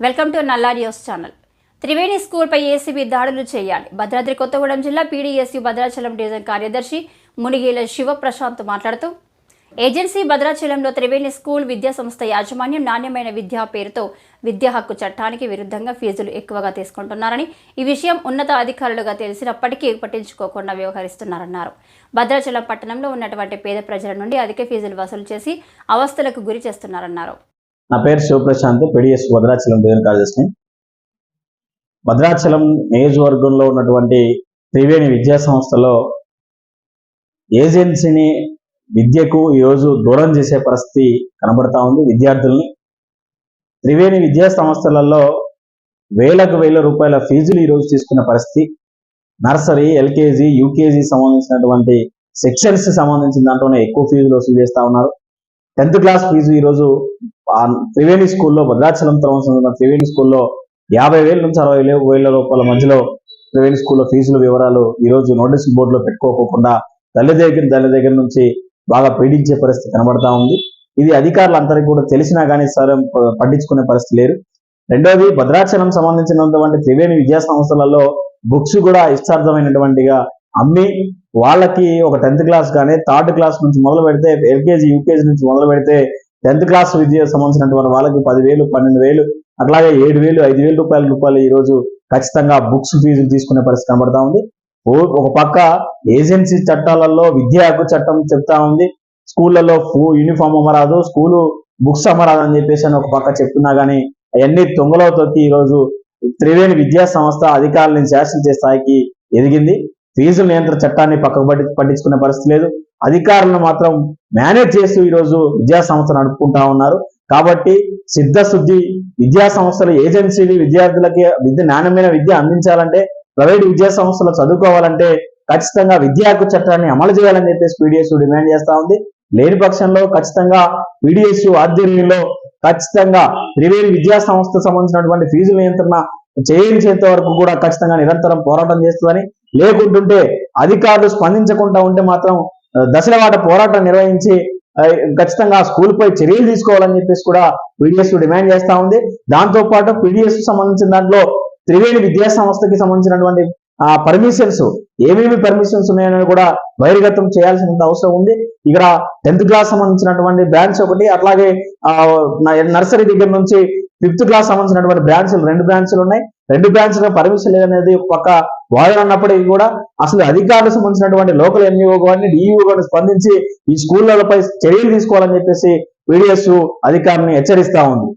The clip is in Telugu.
Welcome to Nalla news channel. Triveni స్కూల్పై ACB దాడులు చేయాలి. భద్రాద్రి కొత్తగూడెం జిల్లా పీడీఎస్యు భద్రాచలం డివిజన్ కార్యదర్శి మునిగేల శివప్రశాంత్ మాట్లాడుతూ ఏజెన్సీ భద్రాచలంలో త్రివేణి స్కూల్ విద్యా సంస్థ యాజమాన్యం నాణ్యమైన విద్యా పేరుతో విద్యా హక్కు చట్టానికి విరుద్ధంగా ఫీజులు ఎక్కువగా తీసుకుంటున్నారని ఈ విషయం ఉన్నత అధికారులుగా తెలిసినప్పటికీ పట్టించుకోకుండా వ్యవహరిస్తున్నారన్నారు. భద్రాచలం పట్టణంలో ఉన్నటువంటి పేద ప్రజల నుండి అధిక ఫీజులు వసూలు చేసి అవస్థలకు గురి చేస్తున్నారన్నారు. నా పేరు శివప్రశాంత్ పిడిఎస్ భద్రాచలం డివిజన్ కార్యదర్శిని భద్రాచలం నియోజకవర్గంలో ఉన్నటువంటి త్రివేణి విద్యా సంస్థలో ఏజెన్సీని విద్యకు ఈరోజు దూరం చేసే పరిస్థితి కనబడతా ఉంది విద్యార్థుల్ని. త్రివేణి విద్యా సంస్థలలో వేలకు వేల రూపాయల ఫీజులు ఈరోజు తీసుకున్న పరిస్థితి. నర్సరీ ఎల్కేజీ యూకేజీ సంబంధించినటువంటి సెక్షన్స్ సంబంధించిన దాంట్లోనే ఎక్కువ ఫీజులు వసూలు చేస్తా ఉన్నారు. టెన్త్ క్లాస్ ఫీజు ఈరోజు ఆ త్రివేణి స్కూల్లో భద్రాచలం తర్వాత త్రివేణి స్కూల్లో యాభై వేల నుంచి అరవై వేల వేల రూపాయల మధ్యలో త్రివేణి స్కూల్లో ఫీజుల వివరాలు ఈ రోజు నోటీస్ బోర్డులో పెట్టుకోకుండా తల్లి దగ్గర తల్లి దగ్గర నుంచి బాగా పీడించే పరిస్థితి కనబడతా ఉంది. ఇది అధికారులందరికీ కూడా తెలిసినా కానీ సరే పట్టించుకునే పరిస్థితి లేరు రెండోది భద్రాచలం సంబంధించినటువంటి త్రివేణి విద్యా సంస్థలలో బుక్స్ కూడా ఇష్టార్థమైనటువంటిగా అమ్మి వాళ్ళకి ఒక టెన్త్ క్లాస్ కానీ థర్డ్ క్లాస్ నుంచి మొదలు పెడితే ఎల్కేజీ యూకేజీ నుంచి మొదలు పెడితే టెన్త్ క్లాస్ విద్య సంబంధించినటువంటి వాళ్ళకి పదివేలు పన్నెండు వేలు అట్లాగే ఏడు వేలు ఐదు వేల రూపాయల రూపాయలు ఈరోజు ఖచ్చితంగా బుక్స్ ఫీజులు తీసుకునే పరిస్థితి కనబడతా ఉంది. ఓ- ఒక పక్క ఏజెన్సీ చట్టాలలో విద్యా హక్కు చట్టం చెప్తా ఉంది. స్కూళ్ళలో ఫూ యూనిఫామ్ అమరాదు స్కూలు బుక్స్ అమరాదు అని చెప్పేసి అని ఒక పక్క చెప్తున్నా గానీ అవన్నీ తొంగలో తొక్కి ఈరోజు త్రివేణి విద్యా సంస్థ అధికారులను శాసించే స్థాయికి ఎదిగింది. ఫీజుల నియంత్రణ చట్టాన్ని పక్కకు పట్టి పట్టించుకునే పరిస్థితి లేదు. అధికారులను మాత్రం మేనేజ్ చేస్తూ ఈరోజు విద్యా సంస్థలు అనుకుంటా ఉన్నారు. కాబట్టి సిద్ధశుద్ధి విద్యా సంస్థల ఏజెన్సీలు విద్యార్థులకి విద్య నాణ్యమైన విద్య అందించాలంటే ప్రైవేట్ విద్యా సంస్థలు చదువుకోవాలంటే ఖచ్చితంగా విద్యా హక్కు చట్టాన్ని అమలు చేయాలని చెప్పేసి పీడిఎస్ డిమాండ్ చేస్తా ఉంది. లేని పక్షంలో ఖచ్చితంగా పీడిఎస్ ఆధ్వర్యంలో ఖచ్చితంగా త్రివేణి విద్యా సంస్థ సంబంధించినటువంటి ఫీజు నియంత్రణ చేయించేంత వరకు కూడా ఖచ్చితంగా నిరంతరం పోరాటం చేస్తుందని లేకుంటుంటే అధికారులు స్పందించకుండా ఉంటే మాత్రం దశలవాట పోరాటం నిర్వహించి ఖచ్చితంగా స్కూల్ పై చర్యలు తీసుకోవాలని చెప్పేసి కూడా పీడిఎస్ డిమాండ్ చేస్తా ఉంది. దాంతో పాటు పీడిఎస్ సంబంధించిన దాంట్లో త్రివేణి విద్యా సంస్థకి సంబంధించినటువంటి ఆ పర్మిషన్స్ ఏమేమి పర్మిషన్స్ ఉన్నాయని కూడా బహిర్గతం చేయాల్సిన అవసరం ఉంది. ఇక్కడ టెన్త్ క్లాస్ సంబంధించినటువంటి బ్రాంచ్ ఒకటి అట్లాగే ఆ, నర్సరీ దగ్గర నుంచి ఫిఫ్త్ క్లాస్ సంబంధించినటువంటి బ్రాంచ్లు రెండు బ్రాంచ్లు ఉన్నాయి. రెండు బ్రాంచ్ల పర్మిషన్ లేదనేది ఒక పక్క వాదన ఉన్నప్పటికీ కూడా అసలు అధికారులకు సంబంధించినటువంటి లోకల్ ఎంఈఓ గారిని డిఈఓ గారిని స్పందించి ఈ స్కూళ్ళపై చర్యలు తీసుకోవాలని చెప్పేసి పీడిఎస్ అధికారిని హెచ్చరిస్తా ఉంది.